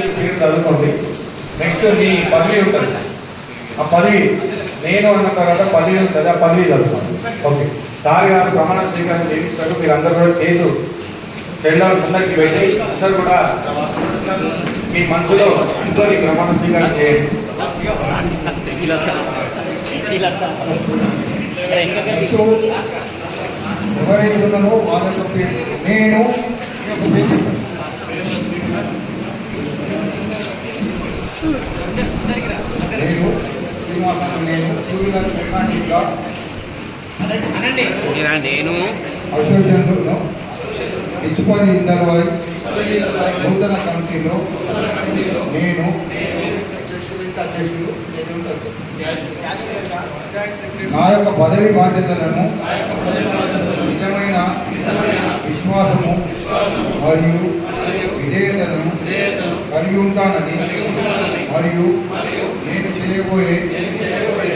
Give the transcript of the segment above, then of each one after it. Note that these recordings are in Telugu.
చదువుకోండి. నెక్స్ట్ మీ పదవి ఉంటుంది. ఆ పదవి నేను అన్న తర్వాత పదవి ఉంటుంది. ఆ పదవి చదువుకోండి. ఓకే సార్ గారు ప్రమాణ స్వీకారం చేయించినట్టు మీరు అందరూ కూడా చేతు. చెల్లెలు ముందరికి వెళ్ళి అందరూ కూడా మీ మనసులో అందరి ప్రమాణ స్వీకారం చేయండి. ఎవరైతే నేను ఒక పేరు చెప్తాను. నేను శ్రీనివాసన్ నేను మెకానిక్గా నేను? అసోసియేషన్లో ఇందర్వాయ్ నూతన కమిటీలో నేను నా యొక్క పదవి బాధ్యతలను నిజమైన విశ్వాసము మరియు కలిగి ఉంటానని మరియు నేను చేయబోయే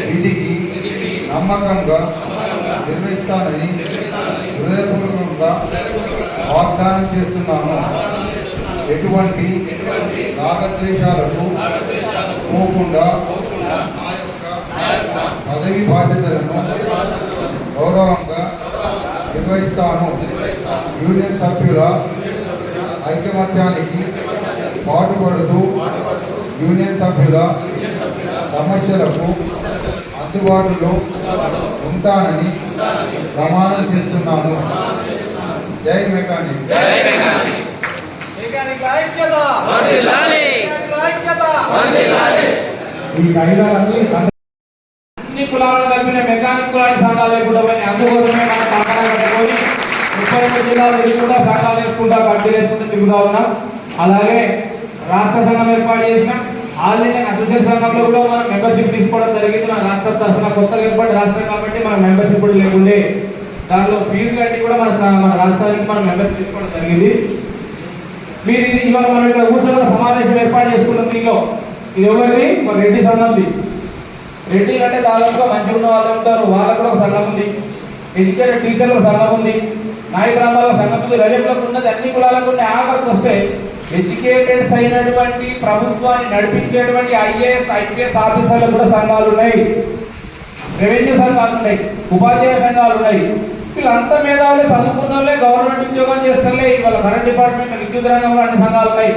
విధికి నమ్మకంగా నిర్వహిస్తానని హృదయపూర్వకంగా వాగ్దానం చేస్తున్నాను. ఎటువంటి రాగద్వేషాలకు పోకుండా నా యొక్క పదవి బాధ్యతలను గౌరవంగా నిర్వహిస్తాను. యూనియన్ సభ్యుల ఐకమత్యానికి పాటుపడుతూ యూనియన్ సభ్యుల సమస్యలకు అందుబాటులో ఉంటానని ప్రమాణం చేస్తున్నాను. జై మెకానిక్. అన్ని కులాలను కలిపిన మెకానిక్ కులానికి సంఘాలు లేకుండా అందుకోసమే మనం సంఘాలు కట్టుకొని ముప్పై జిల్లాలు తిరుగుకుంటా సంఘాలు వేసుకుంటా కడ్డీలు వేసుకుంటూ తిరుగుతా ఉన్నాం. అలాగే రాష్ట్ర సంఘం ఏర్పాటు చేసినాం ఆల్రెడీ అసోసియేట్ సంఘంలో కూడా మనం మెంబర్షిప్ తీసుకోవడం జరిగింది. మన రాష్ట్ర తరఫున కొత్తగా ఏర్పాటు రాష్ట్రం కాబట్టి మన మెంబర్షిప్ కూడా లేకుండే. దానిలో ఫీజు కట్టి కూడా మన మన రాష్ట్రానికి మనం మెంబర్షిప్ తీసుకోవడం జరిగింది. మీరు ఇది ఇవాళ మన ఇక్కడ సమావేశం ఏర్పాటు చేసుకున్న దీనిలో ఇది ఎవరిది? మన రెడ్డి సంఘంది. రెడ్డి అంటే దాదాపుగా మంచిగా ఉన్న వాళ్ళు ఉంటారు. వాళ్ళకు కూడా ఒక సంఘం ఉంది. ఎడ్యుకేటెడ్ టీచర్లకు సంఘం ఉంది నాయ రామాల సంఘం ఉంది రజకులకు ఉన్నది అన్ని కులాలకు ఉన్న ఆఖరికి వస్తే ఎడ్యుకేటెడ్స్ అయినటువంటి ప్రభుత్వాన్ని నడిపించేటువంటి ఐఏఎస్ ఐపీఎస్ ఆఫీసర్లకు కూడా సంఘాలు ఉన్నాయి. రెవెన్యూ సంఘాలు ఉన్నాయి ఉపాధ్యాయ సంఘాలు ఉన్నాయి. వీళ్ళంతా మేధావులు చదువుకున్న వాళ్ళే గవర్నమెంట్ ఉద్యోగం చేస్తలే వాళ్ళ కరెంట్ డిపార్ట్మెంట్ విద్యుత్ రంగంలో అన్ని సంఘాలు ఉన్నాయి.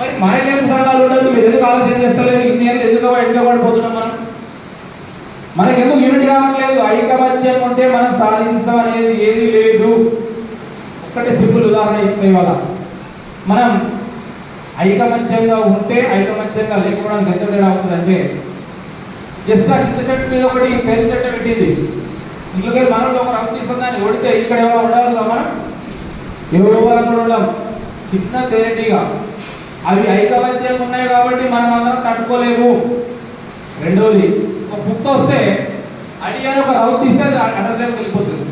మరి మనకేం సంఘాలు ఉండదు మీరు ఎందుకు ఆలోచన చేస్తలేదు ఇన్ని ఎందుకు ఎందుకు పడిపోతున్నాం మనం? మనకెందుకు యూనిట్ కావట్లేదు ఐకమత్యం ఉంటే మనం సాధించడం అనేది ఏది లేదు. ఒక్కటి సింపుల్ ఉదాహరణ చెప్తే ఇవాళ. మనం ఐకమత్యంగా ఉంటే ఐకమత్యంగా లేకపోవడానికి ఎంత తేడా అవుతుందంటే జస్ట్ ఆ చింత చెట్టు మీద ఒకటి పెద్ద చెట్టు పెట్టింది. ఇందుకే మనలో ఒక రవ్వ తీసుకుందాన్ని ఓడితే ఇక్కడ ఎవరో ఉండాలి కదా మనం? ఎవరు కూడా ఉండం. చిన్న తేరటిగా అవి ఐకమత్యం ఉన్నాయి కాబట్టి మనం అందరం తట్టుకోలేము. రెండోది ఒక కుక్క వస్తే అడిగాను ఒక రవ్వ తీస్తే అది అడగలేము వెళ్ళిపోతుంది.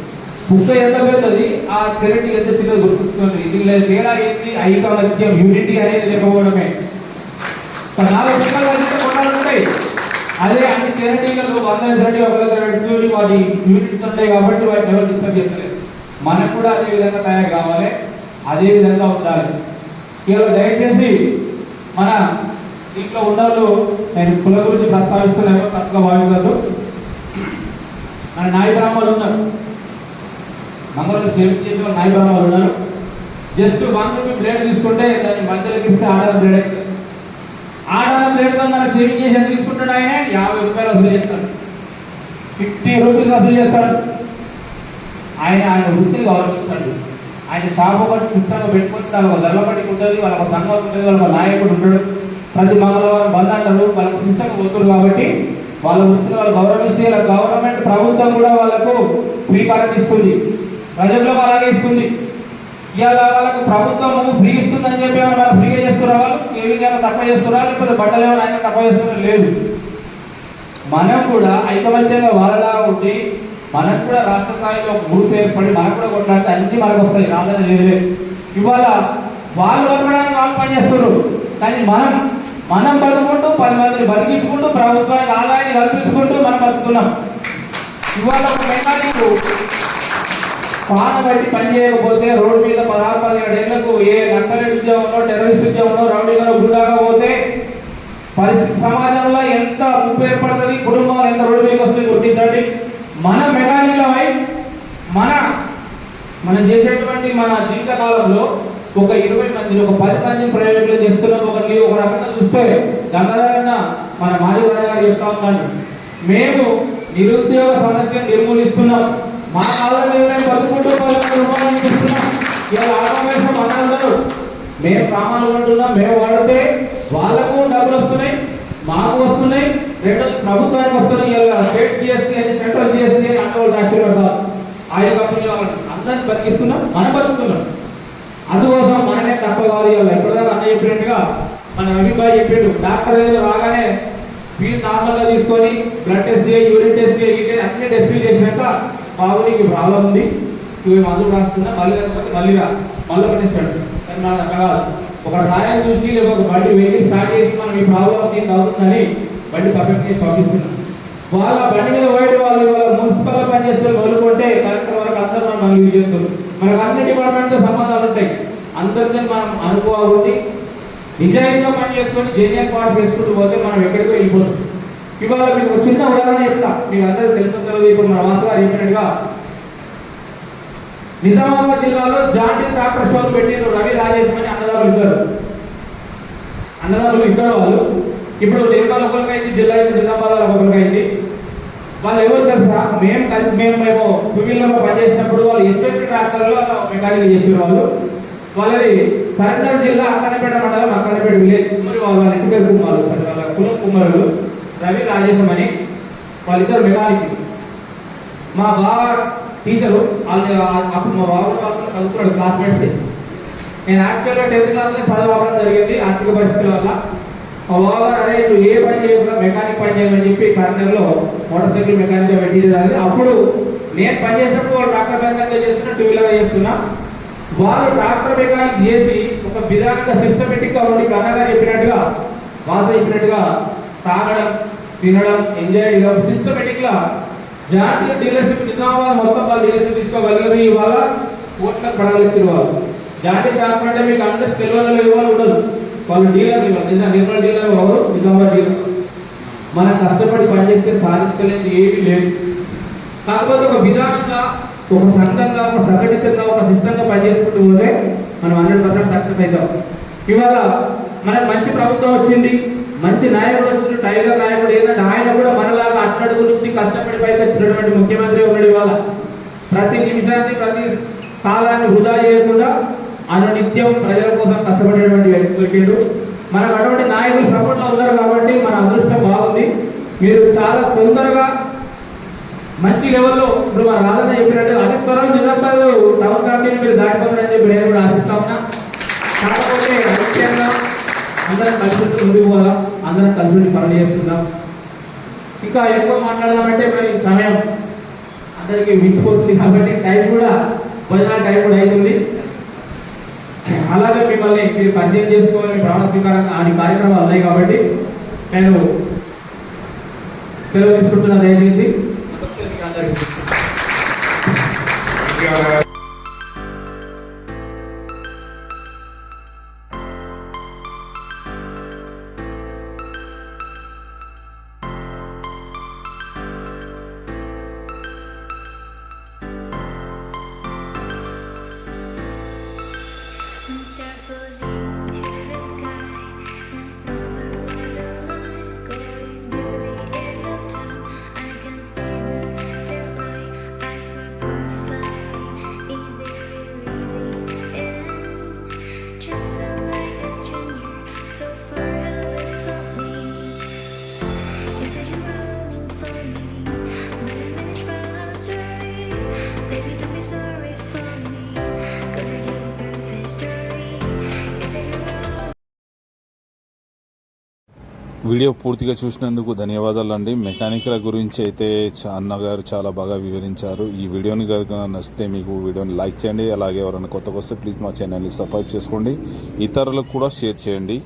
కుక్క ఎంత పెద్దది? ఆ తెరటి ఎంత చిన్నది గుర్తుంచుకోండి. ఇది లేదు తేడా ఏంటి? ఐకమత్యం యూనిటీ అనేది లేకపోవడమే. నాలుగు కుక్కలు కలిస్తే అదే అన్ని తెరటీగలు వంద తెరటి ఒక వాటి యూనిట్స్ ఉంటాయి కాబట్టి వాటిని ఎవరు డిస్టర్బ్ చేస్తలేదు. మనకు కూడా అదే విధంగా తయారు కావాలి. అదే విధంగా ఉండాలి. ఇవాళ దయచేసి మన దీంట్లో ఉన్నవాళ్ళు నేను కుల గురించి ప్రస్తావిస్తున్నాను తప్పుగా భావించద్దు మన నాయ బ్రాహ్మణులు ఉన్నారు. మంగళూరు సేవ చేసిన వాళ్ళు నాయ బ్రాహ్మణులు ఉన్నారు. జస్ట్ వన్ రూపీ బ్లేడ్ తీసుకుంటే దాన్ని మధ్యలోకి ఇస్తే ఆడాలి బ్లేడ్ అవుతుంది. ఆడాలి బ్లేడ్తో మనకు సేవింగ్ చేసి ఎంత తీసుకుంటాడు ఆయన? యాభై రూపాయలు వసూలు చేస్తాడు. ఫిఫ్టీ రూపీస్ వసూలు చేస్తాడు. ఆయన ఆయన వృత్తిని గౌరవిస్తాడు. ఆయన షాపు ఒకటి పుస్తకం పెట్టుకుంటే వాళ్ళ ఒక ఉంటుంది వాళ్ళ సంఘం ఉంటుంది వాళ్ళ నాయకుడు ఉంటాడు. ప్రతి మంగళవారం బంద్ అంటారు వాళ్ళకి సిస్టమ్ పోతుడు కాబట్టి వాళ్ళ వృత్తిని వాళ్ళు గౌరవిస్తే గవర్నమెంట్ ప్రభుత్వం కూడా వాళ్ళకు ఫ్రీ కరెంట్ ఇస్తుంది. ప్రజలకు అలాగే ఇస్తుంది. ఇవాళ వాళ్ళకు ప్రభుత్వం ఫ్రీ ఇస్తుందని చెప్పి ఏమైనా వాళ్ళు ఫ్రీగా చేస్తున్నారు వాళ్ళు? సేవింగ్ ఏమైనా తక్కువ చేస్తున్నారా? లేకపోతే బట్టలు ఏమైనా ఆయన తక్కువ చేస్తున్నారు? లేదు. మనం కూడా ఐకమత్యంగా వాళ్ళలా ఉండి మనకు కూడా రాష్ట్ర స్థాయిలో ఒక గ్రూప్ ఏర్పడి మనకు కూడా కొట్లాడితే అన్ని మనకు వస్తాయి. రాదని లేదు ఇవాళ వాళ్ళు కొట్టడానికి వాళ్ళు పనిచేస్తున్నారు కానీ మనం మనం బతుకుంటూ పది మందిని బతికించుకుంటూ ప్రభుత్వానికి ఆదాయాన్ని కల్పించుకుంటూ మనం బతుకుతున్నాం. ఇవాళ ఒక మెకానిక్ పాన బట్టి పని చేయకపోతే రోడ్డు మీద పదహారు పదిహేడు ఏళ్ళకు ఏ నక్సలైట్ ఉద్యోగంలో టెర్రరిస్ట్ ఉద్యోగంలో రౌడీలో గుండాగా పోతే పరిస్థితి సమాజంలో ఎంత ముప్పు ఏర్పడుతుంది కుటుంబం ఎంత రోడ్డు మీద వస్తుంది గుర్తించండి. మన మెకానిక్ మన మనం చేసేటువంటి మన జీవితకాలంలో ఒక ఇరవై మంది ఒక పది మంది ప్రైవేట్లో చేస్తున్నాం ఒకటి ఒక రకంగా చూస్తే గంగాధరన్న మన మాజీ గారు చెప్తా ఉన్నాను మేము నిరుద్యోగ సమస్యను నిర్మూలిస్తున్నాం. మా కాళ్ళ మీద మేము బతుకుంటూ ఇస్తున్నాం ఇలా ఆటోమేషన్ మేము సామాన్లు కొంటున్నాం. మేము వాడితే వాళ్ళకు డబ్బులు వస్తున్నాయి మాకు వస్తున్నాయి రెండు ప్రభుత్వానికి వస్తున్నాయి. ఇలా స్టేట్ జిఎస్టీ అని సెంట్రల్ జిఎస్టీ అని అన్న వాళ్ళు పెడతారు ఆయిల్ కంపెనీ అందరిని బతికిస్తున్నాం మనం బతుకుతున్నాం. తప్ప కాదు ఇవాళ ఎప్పటిదాకా అన్న చెప్పినట్టుగా మన అభిప్రాయం చెప్పిండు. డాక్టర్ ఏదో రాగానే ఫీజు నార్మల్గా తీసుకొని బ్లడ్ టెస్ట్ చేయి యూరిన్ టెస్ట్ చేయి అన్ని టెస్టులు చేసినాక బాబు నీకు ప్రాబ్లం ఉంది. నువ్వు మందులు రాసుకున్నా మళ్ళీ లేకపోతే మళ్ళీ రా. మళ్ళీ పట్టిస్తాడు కానీ నాకు కాదు. ఒక రాయల్ చూసి లేదా ఒక బండి వెళ్ళి స్టార్ట్ చేసి మనం ఈ ప్రాబ్లం నీకు అవుతుందని బండి పర్ఫెక్ట్ చేసి పంపిస్తున్నాం. వాళ్ళ బండి మీద పోయే వాళ్ళు వాళ్ళ మున్సిపల్ పనిచేస్తే మొదలుకుంటే కరెక్ట్ వరకు అందరూ మనం యూజ్ చేస్తారు మనకు అన్ని డిపార్ట్మెంట్తో సంబంధాలు ఉంటాయి. అందరితో మనం అనుకోవాలి నిజాయితీగా పని చేసుకొని జేనియర్ పార్ట్ చేసుకుంటూ పోతే మనం ఎక్కడికో వెళ్ళిపోతాం. ఇవాళ మీకు ఒక చిన్న ఉదాహరణ చెప్తా. మీకు అందరూ తెలుసు తెలియదు ఇప్పుడు మన వాసు గారు చెప్పినట్టుగా నిజామాబాద్ జిల్లాలో జాయింట్ ట్రాక్టర్ షోలు పెట్టిన రవి రాజేష్ అని అన్నదాములు ఇద్దరు. అన్నదమ్ములు ఇద్దరు వాళ్ళు. ఇప్పుడు నిర్మల్ ఒకరికైంది జిల్లా ఇప్పుడు నిజామాబాద్ ఒకరికైంది. వాళ్ళు ఎవరు తెలుసా? మేము కలిసి మేము మేము టూ వీలర్లో పనిచేసినప్పుడు వాళ్ళు హెచ్ఎఫ్ ట్రాక్టర్లో మెకానిక్ చేసిన వాళ్ళు వాళ్ళది కరీంనగర్ జిల్లా అక్కనపేట మండలం అక్కనపేట విలేజ్ మరి వాళ్ళ ఇంటి పేరు కుమారుడు సార్ వాళ్ళ కులం కుమ్మరులు రవి రాజేశం అని వాళ్ళిద్దరు మెకానిక్ మా బావ టీచరు వాళ్ళు అప్పుడు మా బావ వాళ్ళు చదువుకున్నాడు క్లాస్మేట్స్ నేను యాక్చువల్గా టెన్త్ క్లాస్లో చదవడం జరిగింది ఆర్థిక పరిస్థితుల వల్ల. మా బావ గారు అరే నువ్వు ఏ పని చేయకుండా మెకానిక్ పని చేయమని చెప్పి కరీంనగర్లో మోటార్ సైకిల్ మెకానిక్గా పెట్టింది. అప్పుడు నేను పని చేసినప్పుడు వాళ్ళు ట్రాక్టర్ మెకానిక్ చేస్తున్నా టూ వీలర్ చేస్తున్నా. వాళ్ళు ట్రాక్టర్ కానీ చేసి ఒక విధానంగా సిస్టమేటిక్గా ఉండి కన్నగా చెప్పినట్టుగా వాస చెప్పినట్టుగా తాగడం తినడం ఎంజాయ్ సిస్టమేటిక్గా జాతీయ డీలర్షిప్ నిజామాబాద్ మొత్తం వాళ్ళు డీలర్షిప్ తీసుకోగలిగారు ఇవాళ కోట్ల పడగలుగుతారు వాళ్ళు జాతీయ ట్రాక్టర్ అంటే మీకు అందరికి తెలియదు ఇవ్వాలి ఉండదు వాళ్ళు డీలర్ ఇవ్వాలి నిర్మల డీలర్ ఎవరు? నిజామాబాద్ డీలర్ మనం కష్టపడి పనిచేస్తే సాధించలేదు ఏమీ లేదు. కాకపోతే ఒక విధానంగా ఒక సంఘంగా ఒక సంఘటితంగా ఒక సిస్టంగా పనిచేసుకుంటూ పోతే మనం హండ్రెడ్ పర్సెంట్ సక్సెస్ అవుతాం. ఇవాళ మనకు మంచి ప్రభుత్వం వచ్చింది మంచి నాయకుడు వచ్చింది టైగర్ నాయకుడు ఏంటంటే ఆయన కూడా మనలాగా అట్టడుగు నుంచి కష్టపడి పైకి వచ్చినటువంటి ముఖ్యమంత్రి ఒకటి ఇవాళ. ప్రతి నిమిషాన్ని ప్రతి కాలాన్ని వృధా చేయకుండా ఆయన నిత్యం ప్రజల కోసం కష్టపడేటువంటి వ్యక్తి వచ్చాడు. మనకు అటువంటి నాయకులు సపోర్ట్లో ఉన్నారు కాబట్టి మన అదృష్టం బాగుంది. మీరు చాలా తొందరగా మంచి లెవెల్లో ఇప్పుడు మన రాధన్న చెప్పినట్టు అతి త్వరలో నిజామాబాద్ టౌన్ కమిటీని మీరు దాటిపోతారని చెప్పి నేను కూడా ఆశిస్తా ఉన్నా. కాకపోతే ముఖ్యంగా అందరం కలిసి ముందుకు పోదాం అందరం కలిసి ఉండి పనులు చేస్తున్నాం ఇంకా ఎక్కువ మాట్లాడదామంటే మరి సమయం అందరికీ మించిపోతుంది కాబట్టి టైం కూడా భోజనాల టైం కూడా అవుతుంది అలాగే మిమ్మల్ని మీరు పరిచయం చేసుకోవాలని ప్రాణ స్వీకారం అనే కార్యక్రమాలు ఉన్నాయి కాబట్టి నేను సెలవు తీసుకుంటున్నా దయచేసి. నమస్తే అందరికీ వీడియో పూర్తిగా చూసినందుకు ధన్యవాదాలు అండి మెకానిక్ల గురించి అయితే అన్నగారు చాలా బాగా వివరించారు. ఈ వీడియోని కనుక నచ్చితే మీకు వీడియోని లైక్ చేయండి. అలాగే ఎవరైనా కొత్తగా వస్తే ప్లీజ్ మా ఛానల్ని సబ్స్క్రైబ్ చేసుకోండి. ఇతరులకు కూడా షేర్ చేయండి.